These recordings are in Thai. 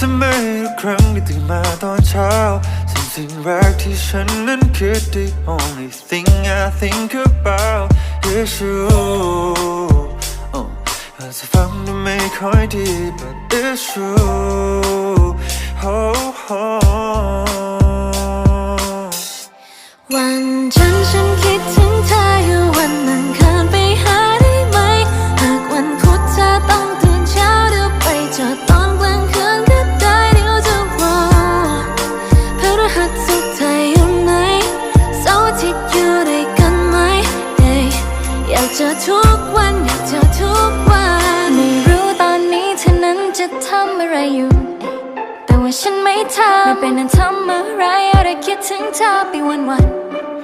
ทำไมทุกครั้งที่ตื่นมาตอนเช้าสิ่งสิ่งแรกที่ฉันนั้นคิด The only thing I think about is you โอ้อาจจะฟังดูไม่ค่อยดี but it's true ทุกวันอยากเจอทุกวัน ไม่รู้ตอนนี้เธอนั้นจะทำอะไรอยู่ แต่ว่าฉันไม่ทำไม่เป็นนั้นทำอะไรอะไรคิดถึงเธอไปวันวัน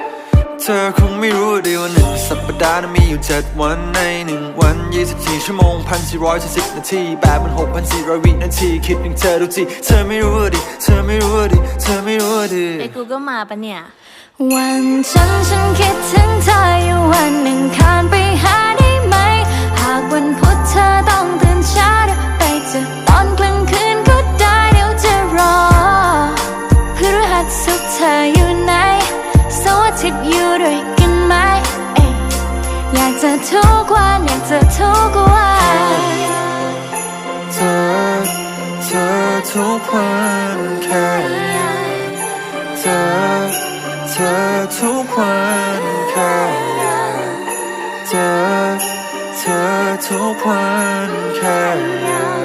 ๆเธอคงไม่รู้ดีว่าหนึ่งสัปดาห์นั้นมีอยู่เจ็ดวันในหนึ่งวันยี่สิบสี่ชั่วโมงพันสี่ร้อยสิบนาทีแปดมันหกพันสี่ร้อยวินาที คิดถึงเธอดูสิเธอไม่รู้ดิ เธอไม่รู้ดิ เธอไม่รู้ดิไอ้กูก็มาปะเนี่ย วันจันทร์ฉันคิดถึง ธออยู่ไหนสาร์อาทิตย์อยู่ด้วยกันไหมเอ้ยอยากจอทุกวันอยากจอทุกวันเธอเธอทุกวันแค่ไหนเธอเธอทุกวันแค่ไหนเธอเธอทุกวันแค่ไหน